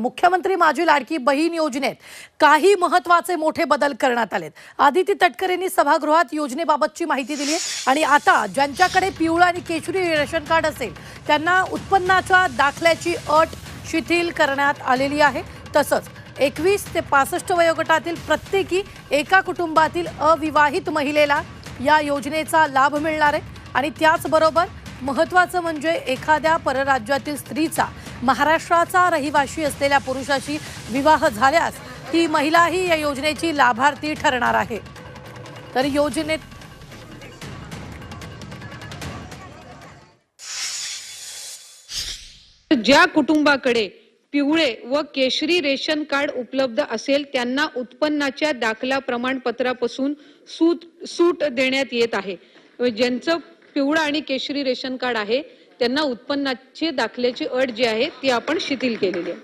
मुख्यमंत्री माझी लाडकी बहीण योजनेत काही महत्त्वाचे मोठे बदल करण्यात आलेत. आदिती तटकरेंनी सभागृहात योजनेबाबतची माहिती दिली आणि आता ज्यांच्याकडे पिवळं आणि केशरी रेशन कार्ड असेल त्यांना उत्पन्नाच्या दाखल्याची अट शिथिल करण्यात आलेली आहे. तसंच एकवीस ते पासष्ट वयोगटातील प्रत्येकी एका कुटुंबातील अविवाहित महिलेला या योजनेचा लाभ मिळणार आहे. आणि त्याचबरोबर महत्त्वाचं म्हणजे एखाद्या परराज्यातील स्त्रीचा महाराष्ट्राचा रहिवाशी असलेल्या पुरुषाशी विवाह झाल्यास ती महिलाही या योजनेची लाभार्थी ठरणार आहे. तर योजनेत ज्या कुटुंबाकडे पिवळे व केशरी रेशन कार्ड उपलब्ध असेल त्यांना उत्पन्नाच्या दाखला प्रमाणपत्रापासून सूट सूट देण्यात येत आहे. ज्यांचं पिवळं आणि केशरी रेशन कार्ड आहे त्यांना उत्पन्नाचे दाखल्याची अट जी आहे ती आपण शिथिल केलेली आहे.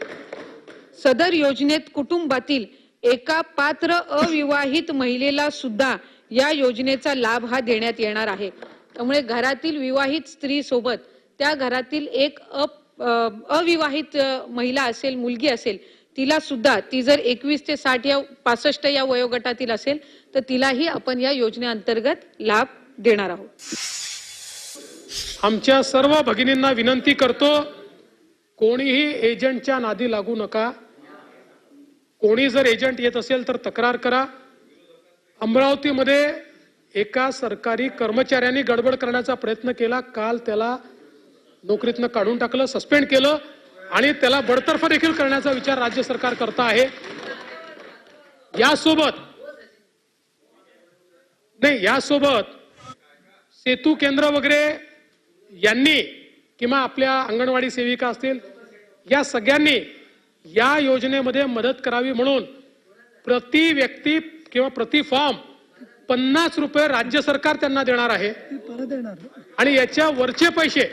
सदर योजनेत कुटुंबातील एका पात्र अविवाहित महिलेला सुद्धा या योजनेचा लाभ हा देण्यात येणार आहे. त्यामुळे घरातील विवाहित स्त्री सोबत त्या घरातील एक अप- अविवाहित महिला असेल मुलगी असेल तिला सुद्धा ती जर एकवीस ते साठ या पासष्ट या वयोगटातील असेल तर तिलाही आपण या योजनेअंतर्गत लाभ देणार आहोत. आमच्या सर्व भगिनींना विनंती करतो कोणीही एजंटच्या नादी लागू नका. कोणी जर एजंट येत असेल तर तक्रार करा. अमरावतीमध्ये एका सरकारी कर्मचाऱ्यांनी गडबड करण्याचा प्रयत्न केला. काल त्याला नोकरीतनं काढून टाकलं सस्पेंड केलं आणि त्याला बडतर्फ देखील करण्याचा विचार राज्य सरकार करत आहे. यासोबत नाही यासोबत सेतू केंद्र वगैरे यांनी किंवा आपल्या अंगणवाडी सेविका असतील या सगळ्यांनी या योजनेमध्ये मदत करावी म्हणून प्रति व्यक्ती किंवा प्रति फॉर्म पन्नास रुपये राज्य सरकार त्यांना देणार आहे. आणि याच्या वरचे पैसे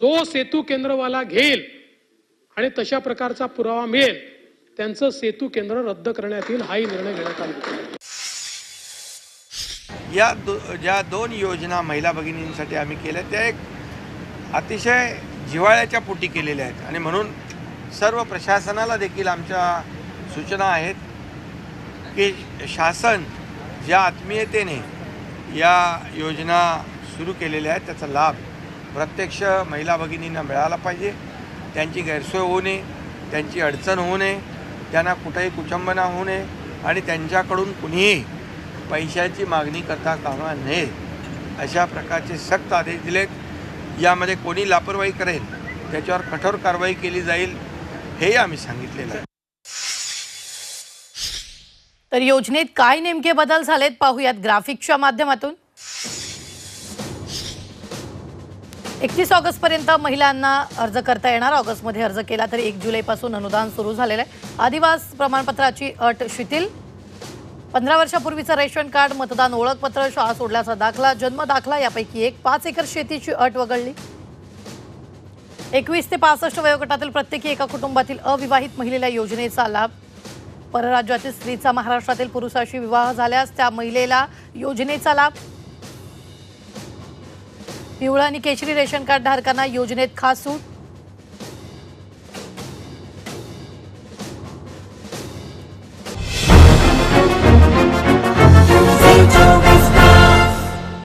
जो सेतू केंद्रवाला घेईल आणि तशा प्रकारचा पुरावा मिळेल त्यांचं सेतू केंद्र रद्द करण्यात येईल हाही निर्णय घेण्यात आला. या दो ज्या दोन योजना महिला भगिनींसाठी आम्ही केल्या त्या एक अतिशय जिव्हाळ्याच्या पोटी केलेल्या आहेत. आणि म्हणून सर्व प्रशासनाला देखील आमच्या सूचना आहेत की शासन ज्या आत्मीयतेने या योजना सुरू केलेल्या आहेत त्याचा लाभ प्रत्यक्ष महिला भगिनींना मिळाला पाहिजे. त्यांची गैरसोय होऊ नये त्यांची अडचण होऊ नये त्यांना कुठेही कुचंबना होऊ नये आणि त्यांच्याकडून कुणीही पैशाची मागणी करता कामा नये. अशा प्रकारचे सक्त आदेश दिलेत. यामध्ये कोणी लापरवाही करेल त्याच्यावर कठोर कारवाई केली जाईल हेही आम्ही सांगितलेलं आहे. तर योजनेत काय नेमके बदल झालेत पाहूयात ग्राफिक्सच्या माध्यमातून. एकतीस ऑगस्ट पर्यंत महिलांना अर्ज करता येणार. ऑगस्टमध्ये अर्ज केला तर एक जुलैपासून अनुदान सुरू झालेलं आहे. आदिवास प्रमाणपत्राची अट शिथिल. पंधरा वर्षापूर्वीचं रेशन कार्ड मतदान ओळखपत्र शाळा सोडल्याचा दाखला जन्म दाखला यापैकी एक पाच एकर शेतीची अट वगळली. एकवीस ते पासष्ट वयोगटातील प्रत्येकी एका कुटुंबातील अविवाहित महिलेला योजनेचा लाभ. परराज्यातील स्त्रीचा महाराष्ट्रातील पुरुषाशी विवाह झाल्यास त्या महिलेला योजनेचा लाभ. पिवळा आणि केशरी रेशन कार्ड धारकांना योजनेत खास सूट.